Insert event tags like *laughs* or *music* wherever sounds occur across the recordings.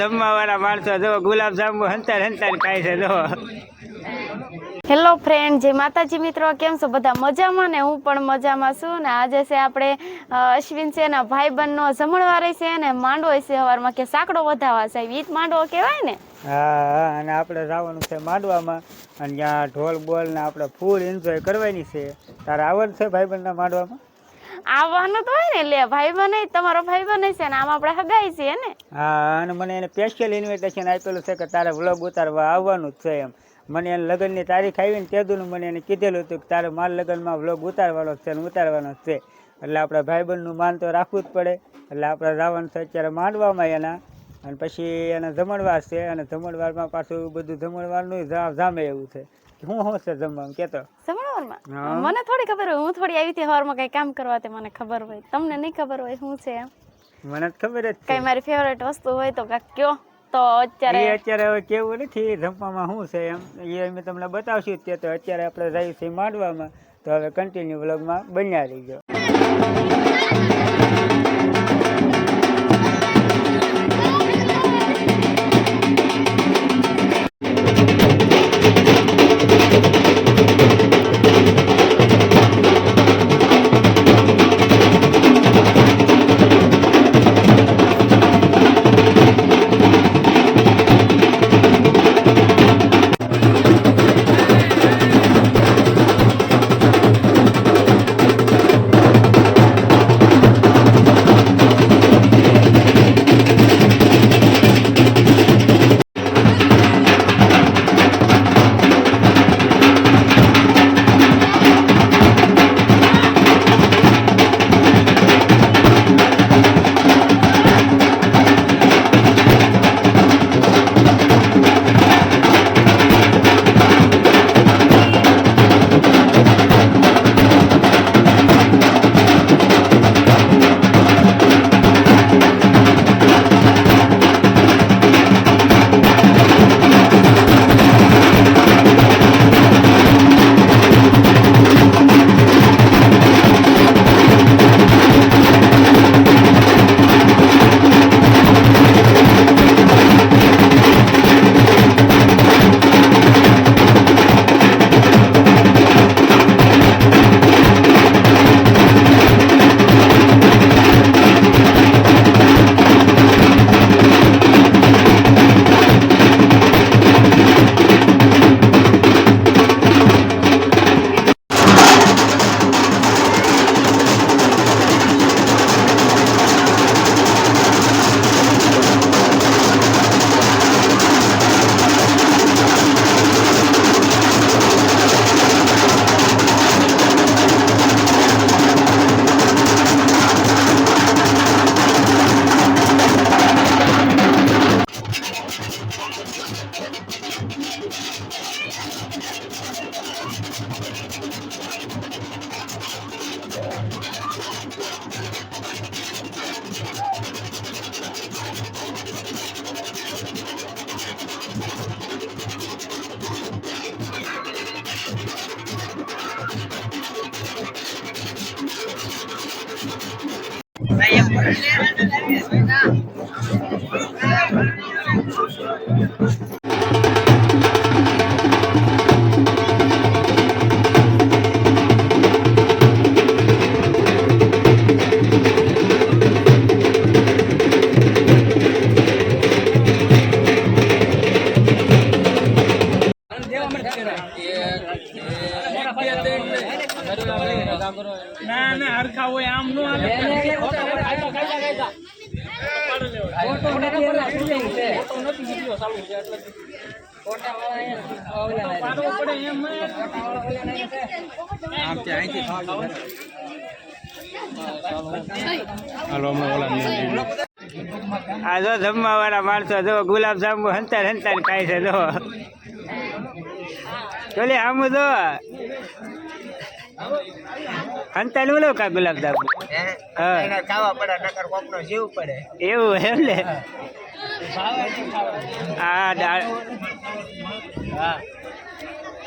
જમવા વાળા માણસો જો ગુલાબ જાંબુ હંતાર હંતાર ખાય છે જો. હેલો ફ્રેન્ડ જે માતાજી મિત્રો કેમ છો? બધા મજામાં ને હું પણ મજામાં છું ને આજે છે આપણે અશ્વિન છે ને ભાઈબંધનો જમણવાર છે ને માંડવો છે સવારમાં કે સાંકડો વધાવા છે. ઈ જ માંડવો કહેવાય ને? હા અને આપણે જવાનું છે માંડવામાં અને ત્યાં ઢોલ બોલ ને આપણે ફૂલ એન્જોય કરવાની છે. તારે આવડ છે બનના માંડવામાં? આવવાનું તો હોય ને, લે ભાઈ બને તમારો ભાઈ બને છે ને, આમ આપણે હગાઈ છીએ ને. હા, અને મને એને સ્પેશિયલ ઇન્વિટેશન આપેલું છે કે તારે વ્લોગ ઉતારવા આવવાનું જ છે એમ. મને એને લગ્નની તારીખ આવી ને તેદુનું મને એને કીધેલું હતું કે તારે મારા લગ્નમાં વ્લોગ ઉતારવાનો છે ને ઉતારવાનો છે. એટલે આપણે ભાઈબંધનું માન તો રાખવું જ પડે. એટલે આપણે રાવણ છે અત્યારે માંડવામાં એના. અને પછી એના જમણવાર છે, અને જમણવારમાં પાછું બધું જમણવારનું જામે એવું છે. શું શું છે જમવાનું? કેતો? જમણવારમાં મને થોડી ખબર હોય હું થોડી આવી હતી હવારમાં કઈ કામ કરવા તે મને ખબર હોય. તમને નહીં ખબર હોય શું છે એમ? મને ખબર જ કઈ મારી ફેવરેટ વસ્તુ હોય તો કાક કયો. તો અત્યારે અત્યારે હવે કેવું નથી જમવામાં શું છે એમ? એ અમે તમને બતાવશું તે તો અત્યારે આપણે જઈશું માંડવામાં. તો હવે કન્ટિન્યુ વ્લોગમાં બન્યા રહીજો. Aí a mulher não deve respeitar. આ જો જમવા વાળા માણસો જો ગુલાબ જાંબુ હંતાર હંતાર ખાય છે જો. ચોલી આમું જો. હંતાર બોલો કા ગુલાબ જાંબુ ખાવા પડે નકર કોકનો જીવ પડે. એવું એમ ને? આ દાળ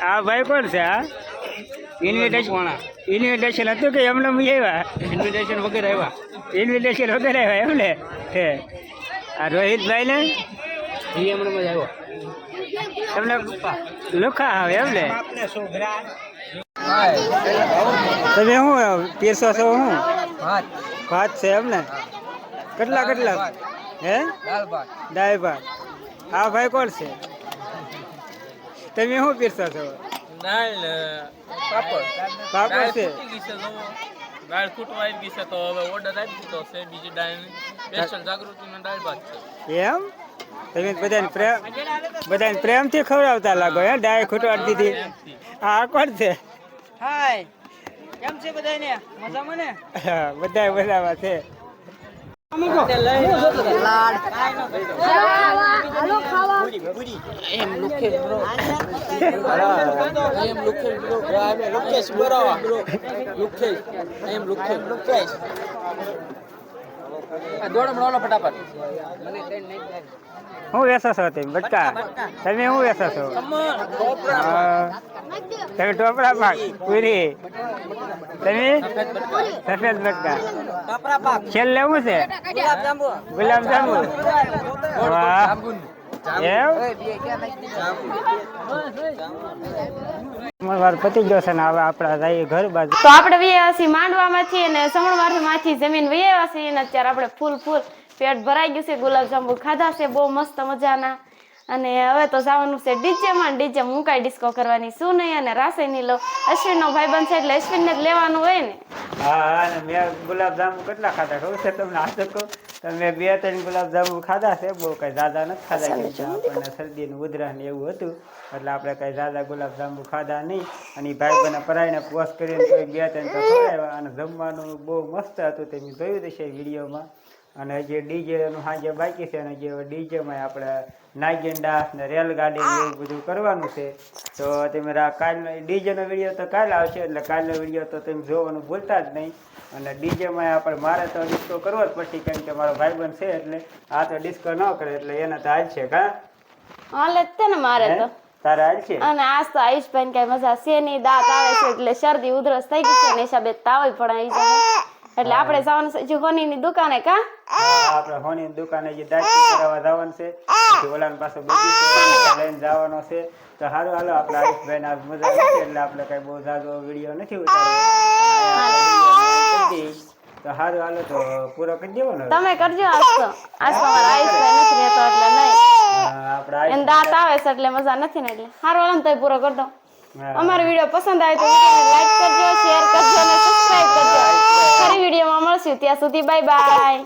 આ ભાઈ કોણ છે આ ઇન્વિટેશન ઇન્વિટેશન હતું કે એમને આવ્યા? ઇન્વિટેશન વગેરે આવ્યા. ઇન્વિટેશન વગેરે આવ્યા એમ ને? હે. આ રોહિતભાઈ ને? આવ્યો. તમને લુખા આવે એમ ને? તમે શું પીરસો છો શું ભાત. ભાત છે એમ ને? કેટલા કેટલા? હે? દાળ ભાત. દાળ ભાત. આ ભાઈ કોણ છે? તમે શું પીરસો છો? પાપડ. પાપડ છે. ખૂટી ગઈ છે તો દાળ ખૂટવા આવી છે તો હવે ઓર્ડર આપી દીધો છે બીજી દાળ સ્પેશિયલ જાગૃતિનો દાળ ભાત છે. એમ? તમે બધાને પ્રેમ બધાને પ્રેમથી ખવડાવતા લાગો હે? ડાય ખૂટવા દીધી. આ કોણ છે? હાય. કેમ છે બધાને મજામાં ને? *laughs* બધા મજામાં છે. એમ લુકેશ બ્રો એમ લુખે એમ લુખેશ બ્રો હું વેસો છો તમે બટકા? તમે હું વેસો છો. તમે ટોપરા પાક પૂરી તમે? સફેદ બટકા. કપરા છેલ્લે લેવું છે? ગુલાબ જાંબુ. ગુલાબ જાંબુ. વાહ. એમ? વાર પતી ગયો છે ને હવે આપણા જઈએ ઘર બાજુ તો આપણે વૈયાવાસી માંડવામાંથી અને સમણવારમાંથી જમીન વૈયાવાસી અને અત્યારે આપણે ફૂલ ફૂલ પેટ ભરાઈ ગયું છે ગુલાબજાંબુ ખાધા છે બહુ મસ્ત મજાના. અને હવે તો જવાનું છે ડીજેમાં ડીજે હું કાંઈ ડિસ્કો કરવાની શું નહીં અને રાસેની લો અશ્વિનનો ભાઈ છે એટલે અશ્વિનને જ લેવાનું હોય ને. હા હા અને મેં ગુલાબજાંબુ કેટલા ખાધા ખબર છે તમને? આ તો કહું તો મેં બે ત્રણ ગુલાબ જાંબુ ખાધા છે બહુ કઈ ઝાઝા નથી ખાધા કે આપણને શરદી ને ઉધરા ને એવું હતું એટલે આપણે કઈ ઝાઝા ગુલાબ જાંબુ ખાધા નહીં. અને ભાઈ બને પરાઈને પોસ્ટ કરીને બે ત્રણ તો ખવડાવ્યા અને જમવાનું બહુ મસ્ત હતું તે મેં જોયું છે વિડીયોમાં. અને જે ડીજે નું સાંજે બાકી છે અને જે ડીજેમાં આપણે નાગિન ડાન્સ ને રેલગાડી એવું બધું કરવાનું છે તો તમે કાલનો ડીજેનો વીડિયો તો કાલ આવશે એટલે કાલનો વીડિયો તો તમે જોવાનું ભૂલતા જ નહીં. અને ડીજેમાં આપણે મારે તો ડિસ્કો કરવો જ પડશે કેમ કે મારો ભાઈબંધ છે એટલે આ તો ડિસ્કો ન કરે એટલે એને તો હાલ છે કા? હાલે જ છે ને મારે તો. તારે હાલ છે? અને આજ તો આયુષભાઈ કઈ મજા છે નહીં દાંત આવે છે એટલે શરદી ઉધરસ થઈ ગઈ છે ને હિસાબે તાવ પણ આવી જાય. એટલે આપણે જવાનું છે હોનીની દુકાને કા? આપણે હોની દુકાને જે દાંતી કરાવવા જવાનું છે. પછી ઓલાની પાસે બીજી લઈને જવાનો છે. તો સારું હાલો આપણે આયુષભાઈ ના મજા આવી એટલે આપણે કઈ બહુ જાજો વીડિયો નથી ઉતાર્યો તો હારું હાલો તો પૂરો કરી દેવો ને તમે કરજો આજ તો. આજ તો મારા આયુષભાઈ નથી રહેતો એટલે નહીં. દાંત આવે છે એટલે મજા નથી ને એટલે. સારું હાલો ને તોય પૂરો કરી દો અમારો વીડિયો પસંદ આવે તો લાઈક કરજો શેર કરજો અને સબસ્ક્રાઇબ કરજો. അടുത്തൊരു വീഡിയോ നമ്മൾ ശ്രുതി അസുതി ബൈ ബൈ